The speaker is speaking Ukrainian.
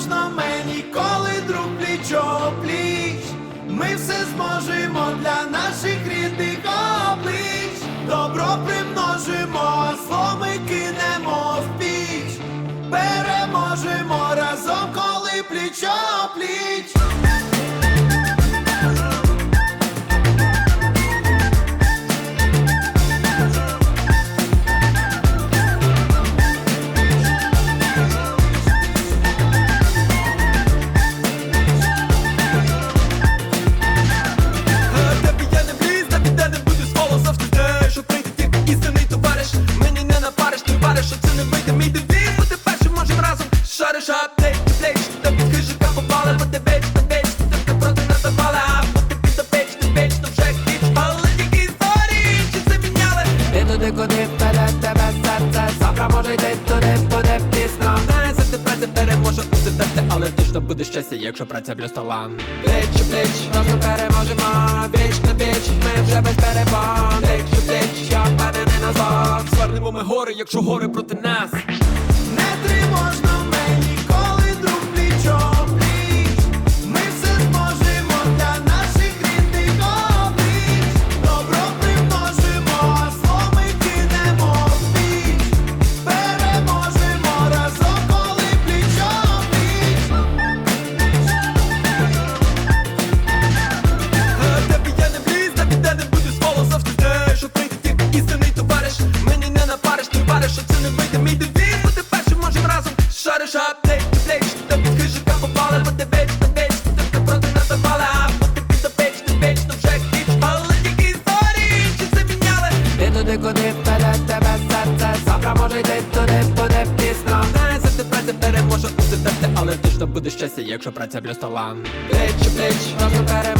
можна мені, коли друг плічо пліч. Ми все зможемо для наших рідних облич. Добро примножимо, зло ми кинемо в піч. Переможемо разом, коли плічо пліч. Напариш, що це не вийде мій девіз Бути першим можем разом. Шариш плеч хижика попали, бо ти веч, ти веч Ти проти нас запали, а бути під допеч, ти веч, то вже хіч Але тільки історії, чи це міняли? Ти туди, куди вперед тебе серце. Завтра може йти туди, буде пізно. Знає, завжди праця переможе усе терти Але точно буде щастя, якщо праця плюс талант Плеч у плеч, разом переможемо. Віч на віч, ми вже без перебон гори, якщо гори проти нас ти вариш, що це не вийде мій девіз Бути першим можем разом. Шариш аптеч, плеч Та під хижика попали, бо ти веч, ти веч Ти проти нас запали, а бути під допеч, ти веч, то вже хіч Але тільки історії, чи це міняли? Ти туди, куди вперед тебе серце? Завтра може йти туди, буде пізно. Знає, завжди праця переможе усе терти Але точно буде щастя, якщо праця плюс талант Плеч у плеч, разом переможемо Віч